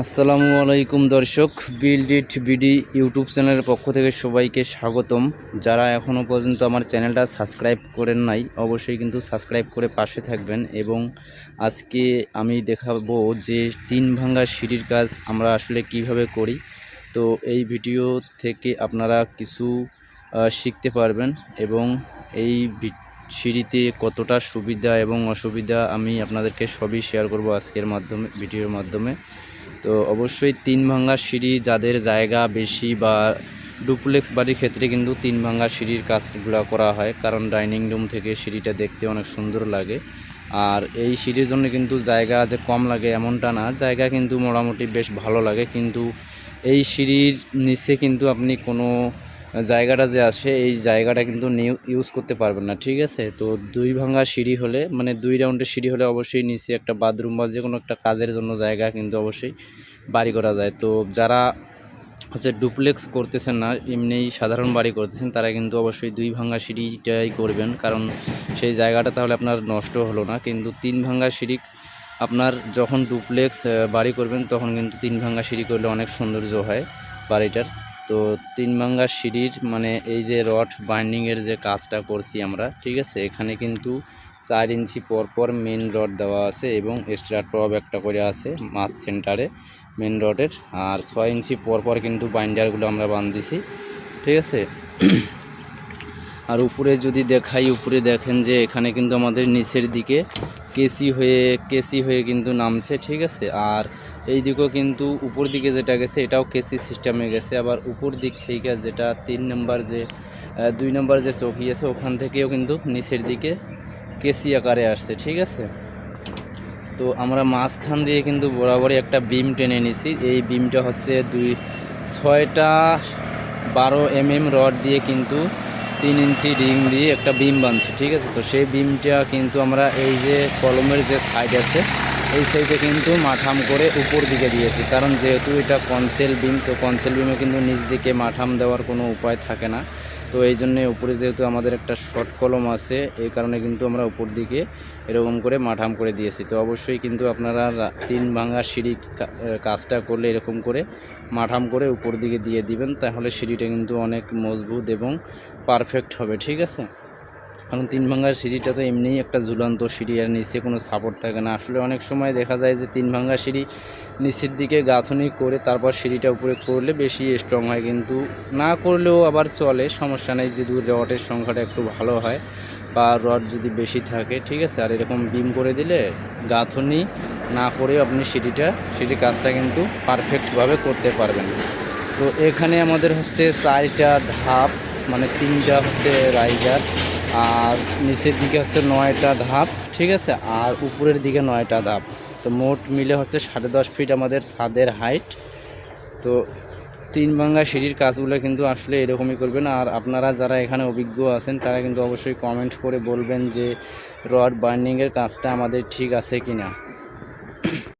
আসসালামু আলাইকুম দর্শক বিল্ড ইট বিডি ইউটিউব চ্যানেলের পক্ষ থেকে সবাইকে স্বাগতম। যারা এখনও পর্যন্ত আমার চ্যানেলটা সাবস্ক্রাইব করেন নাই, অবশ্যই কিন্তু সাবস্ক্রাইব করে পাশে থাকবেন এবং আজকে আমি দেখাবো যে তিন ভাঙ্গা সিঁড়ির কাজ আমরা আসলে কীভাবে করি। তো এই ভিডিও থেকে আপনারা কিছু শিখতে পারবেন এবং এই সিঁড়িতে কতটা সুবিধা এবং অসুবিধা আমি আপনাদেরকে সবই শেয়ার করব আজকের মাধ্যমে, ভিডিওর মাধ্যমে। তো অবশ্যই তিন ভাঙ্গা সিঁড়ি যাদের জায়গা বেশি বা ডুপ্লেক্স বাড়ির ক্ষেত্রে কিন্তু তিন ভাঙ্গা সিঁড়ির কাজগুলো করা হয়, কারণ ডাইনিং রুম থেকে সিঁড়িটা দেখতে অনেক সুন্দর লাগে। আর এই সিঁড়ির জন্য কিন্তু জায়গা যে কম লাগে এমনটা না, জায়গা কিন্তু মোটামুটি বেশ ভালো লাগে, কিন্তু এই সিঁড়ির নিচে কিন্তু আপনি কোনো জায়গাটা যে আছে, এই জায়গাটা কিন্তু নিউ ইউজ করতে পারবেন না, ঠিক আছে? তো দুই ভাঙা সিঁড়ি হলে মানে দুই রাউন্ডের সিঁড়ি হলে অবশ্যই নিচে একটা বাথরুম বা যে কোনো একটা কাজের জন্য জায়গা কিন্তু অবশ্যই বাড়ি করা যায়। তো যারা হচ্ছে ডুপ্লেক্স করতেছেন না এমনিই সাধারণ বাড়ি করতেছেন, তারা কিন্তু অবশ্যই দুই ভাঙা সিঁড়িটাই করবেন। কারণ সেই জায়গাটা তাহলে আপনার নষ্ট হলো না। কিন্তু তিন ভাঙা সিঁড়ি, আপনার যখন ডুপ্লেক্স বাড়ি করবেন, তখন কিন্তু তিন ভাঙা সিঁড়ি করলে অনেক সৌন্দর্য হয় বাড়িটার। তো তিন মাঙ্গা সিঁড়ির মানে এই যে রড বাইন্ডিংয়ের যে কাজটা করছি আমরা, ঠিক আছে? এখানে কিন্তু চার ইঞ্চি পরপর পর মেন রড দেওয়া আছে এবং এক্সট্রা টপ একটা করে আছে মাছ সেন্টারে মেন রডের। আর ছয় ইঞ্চি পরপর পর কিন্তু বাইন্ডারগুলো আমরা বান্ধিছি ঠিক আছে? আর উপরে যদি দেখাই, উপরে দেখেন যে এখানে কিন্তু আমাদের নিচের দিকে কেসি হয়ে কেসি হয়ে কিন্তু নামছে, ঠিক আছে? আর এই দিকেও কিন্তু উপর দিকে যেটা গেছে, এটাও কেসি সিস্টেমে গেছে। আবার উপর দিক থেকে যেটা তিন নম্বর যে দুই নম্বর যে চৌকি আছে, ওখান থেকেও কিন্তু নিচের দিকে কেসি আকারে আসছে, ঠিক আছে? তো আমরা মাঝখান দিয়ে কিন্তু বরাবরই একটা বিম টেনে নিছি। এই বিমটা হচ্ছে দুই, ছয়টা বারো এমএম রড দিয়ে কিন্তু তিন ইঞ্চি রিং দিয়ে একটা বিম বানছি ঠিক আছে? তো সেই বিমটা কিন্তু আমরা এই যে কলমের যে সাইড আছে, এই সাইডে কিন্তু মাঠাম করে উপর দিকে দিয়েছি। কারণ যেহেতু এটা কনসেল বিম, তো কনসেল বিমে কিন্তু নিচ দিকে মাঠাম দেওয়ার কোনো উপায় থাকে না। তো এই জন্যে উপরে যেহেতু আমাদের একটা শর্ট কলম আছে, এই কারণে কিন্তু আমরা উপর দিকে এরকম করে মাঠাম করে দিয়েছি। তো অবশ্যই কিন্তু আপনারা তিন ভাঙা সিঁড়ি কাজটা করলে এরকম করে মাঠাম করে উপর দিকে দিয়ে দিবেন, তাহলে সিঁড়িটা কিন্তু অনেক মজবুত এবং পারফেক্ট হবে, ঠিক আছে? কারণ তিন ভাঙ্গার সিঁড়িটা তো এমনিই একটা ঝুলন্ত সিঁড়ি আর নিচে কোনো সাপোর্ট থাকে না। আসলে অনেক সময় দেখা যায় যে তিন ভাঙ্গা সিঁড়ি নিচের দিকে গাঁথনি করে তারপর সিঁড়িটা উপরে করলে বেশি স্ট্রং হয়। কিন্তু না করলেও আবার চলে, সমস্যা নেই যে দূর রডের সংখ্যাটা একটু ভালো হয় বা রড যদি বেশি থাকে, ঠিক আছে? আর এরকম বিম করে দিলে গাঁথনি না করেও আপনি সিঁড়িটা, সিঁড়ির কাজটা কিন্তু পারফেক্টভাবে করতে পারবেন। তো এখানে আমাদের হচ্ছে চারটা ধাপ মানে তিনটা হচ্ছে রাইজার আর নিচের দিকে হচ্ছে নয়টা ধাপ, ঠিক আছে? আর উপরের দিকে নয়টা ধাপ। তো মোট মিলে হচ্ছে সাড়ে দশ ফিট আমাদের ছাদের হাইট তো তিন ভাঙ্গা সিঁড়ির কাজগুলো কিন্তু আসলে এরকমই করবেন। আর আপনারা যারা এখানে অভিজ্ঞ আছেন, তারা কিন্তু অবশ্যই কমেন্ট করে বলবেন যে রড বার্নিংয়ের কাজটা আমাদের ঠিক আছে কি না